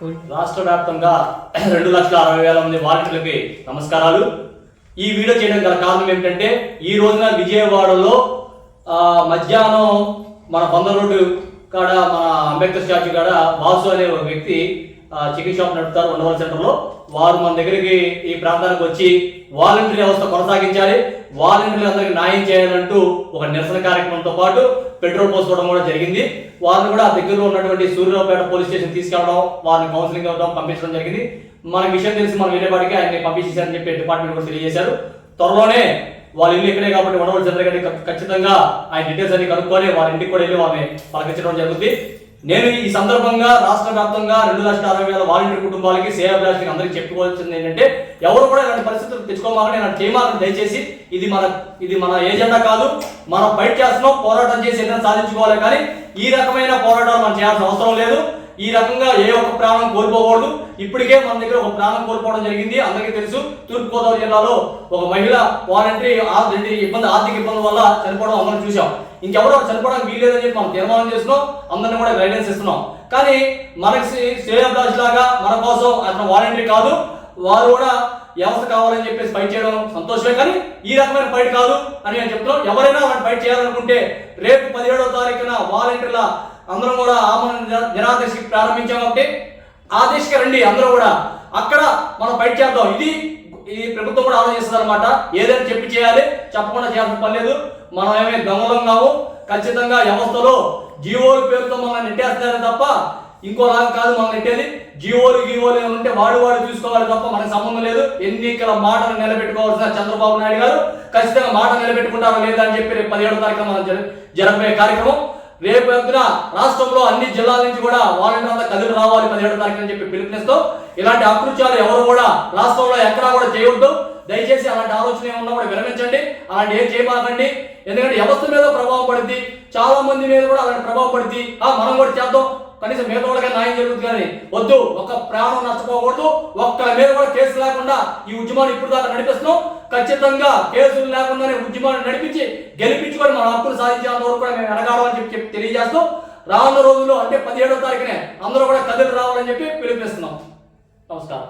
రాష్ట్ర వ్యాప్తంగా రెండు లక్షల అరవై వేల మంది వాలంటీర్లకి నమస్కారాలు. ఈ వీడియో చేయడం గల కారణం ఏమిటంటే ఈ రోజున విజయవాడలో మధ్యాహ్నం మన బంద రోడ్డు కాడ మన అంబేద్కర్ స్టాచ్యూ కాడ బాసు అనే ఒక వ్యక్తి చికెన్ షాప్ నడుపుతారు ఉండవల్ సెంటర్లో. వారు మన దగ్గరికి ఈ ప్రాంతానికి వచ్చి వాలంటీర్ వ్యవస్థ కొనసాగించాలి. వాలంటీర్లు అందరికీ న్యాయం చేయాలంటూ ఒక నిరసన కార్యక్రమంతో పాటు పెట్రోల్ పోసుకోవడం కూడా జరిగింది. వారిని కూడా దగ్గరలో ఉన్నటువంటి సూర్యరావుపేట పోలీస్ స్టేషన్ తీసుకెళ్ళడం వారిని కౌన్సిలింగ్ ఇవ్వడం పంపించడం జరిగింది. మన విషయం తెలిసి మనం వెళ్ళేపాటికి ఆయన్ని పంపించేశారని చెప్పి డిపార్ట్మెంట్ కూడా తెలియజేశారు. త్వరలోనే వాళ్ళ ఇల్లు ఇక్కడే కాబట్టి వడవల్ చంద్ర ఖచ్చితంగా ఆయన డీటెయిల్స్ అన్ని కనుక్కొని వారి ఇంటికి కూడా వెళ్ళి వారిని పలకరించడం జరుగుతుంది. నేను ఈ సందర్భంగా రాష్ట్ర వ్యాప్తంగా రెండు లక్షల అరవై వేల వాలంటీర్ కుటుంబాలకి సేవాభిలాషికి అందరికీ చెప్పుకోవాల్సింది ఏంటంటే ఎవరు కూడా ఇలాంటి పరిస్థితులు తెచ్చుకోమాలని నేను చేయమాలని దయచేసి ఇది మన ఇది మన ఏజెండా కాదు. మనం బయట చేస్తున్నాం పోరాటం చేసి ఏదైనా సాధించుకోవాలి కానీ ఈ రకమైన పోరాటాలు మనం చేయాల్సిన అవసరం లేదు. ఈ రకంగా ఏ ఒక్క ప్రాణం కోల్పోకూడదు. ఇప్పటికే మన దగ్గర ఒక ప్రాణం కోల్పోవడం జరిగింది. అందరికీ తెలుసు తూర్పుగోదావరి జిల్లాలో ఒక మహిళ వాలంటరీ ఆర్థిక ఇబ్బంది ఆర్థిక ఇబ్బంది వల్ల చనిపోవడం అందరం చూసాం ఇంకెవరో చనిపోవడానికి వీల్లేదని చెప్పి మనం తీర్మానం చేస్తున్నాం. అందరిని కూడా గైడెన్స్ ఇస్తున్నాం. కానీ మనకి శ్రేయాభిలాష్ లాగా మన కోసం అతను వాలంటరీ కాదు. వారు కూడా వ్యవస్థ కావాలని చెప్పేసి ఫైట్ చేయడం సంతోషమే. కానీ ఈ రకమైన ఫైట్ కాదు అని నేను చెప్తున్నాం ఎవరైనా వాళ్ళు ఫైట్ చేయాలనుకుంటే రేపు పదిహేడవ తారీఖున వాలంటీర్ల అందరం కూడా ఆమరణ నిరా- ప్రారంభించామంటే ప్రారంభించాం కాబట్టి రండి అందరూ కూడా. అక్కడ మనం ఫైట్ చేద్దాం ఇది ఈ ప్రభుత్వం కూడా ఆలోచిస్తుంది అనమాట ఏదైనా చెప్పి చేయాలి చెప్పకుండా చేయాల్సిన పని లేదు. మనం ఏమీ దొంగలం కావు ఖచ్చితంగా వ్యవస్థలో జీవోల పేరుతో మనం నెట్టేస్తున్నారు తప్ప ఇంకోలాగా కాదు మనం నెట్టేది. జీవోలు గీవోలు ఉంటే వాడు వాడు చూసుకోవాలి తప్ప మనకు సంబంధం లేదు. ఎన్నికల మాటను నిలబెట్టుకోవాల్సిన చంద్రబాబు నాయుడు గారు ఖచ్చితంగా మాట నిలబెట్టుకుంటారా లేదా అని చెప్పి రేపు పదిహేడు తారీఖున మనం జర- కార్యక్రమం. రేపు పొద్దున రాష్ట్రంలో అన్ని జిల్లాల నుంచి కూడా వాలంటీర్ అంతా కదిలి రావాలి పదిహేడు తారీఖు అని చెప్పి పిలుపునిస్తూ ఇలాంటి అకృత్యాలు ఎవరు కూడా రాష్ట్రంలో ఎక్కడా కూడా చేయొద్దు. దయచేసి అలాంటి ఆలోచన ఏమన్నా కూడా విరమించండి. అలాంటి ఏం చేయమాకండి. ఎందుకంటే వ్యవస్థ మీద ప్రభావం పడింది చాలా మంది మీద కూడా అలాంటి ప్రభావం పడింది ఆ మనం కూడా చేద్దాం. కనీసం మీద కూడా న్యాయం జరుగుతుంది కానీ వద్దు. ఒక ప్రాణం నష్టపోకూడదు. ఒక్క మీద కూడా కేసు లేకుండా ఈ ఉద్యమాన్ని ఇప్పుడు దాకా నడిపిస్తున్నాం. ఖచ్చితంగా కేసులు లేకుండానే ఉద్యమాన్ని నడిపించి గెలిపించుకొని మన హక్కులు సాధించేంత వరకు కూడా మేము ఎనగాడమని చెప్పి చెప్పి తెలియజేస్తూ రానున్న రోజుల్లో అంటే పదిహేడో తారీఖునే అందరూ కూడా కదిలి రావాలని చెప్పి పిలుపునిస్తున్నాం. నమస్కారం.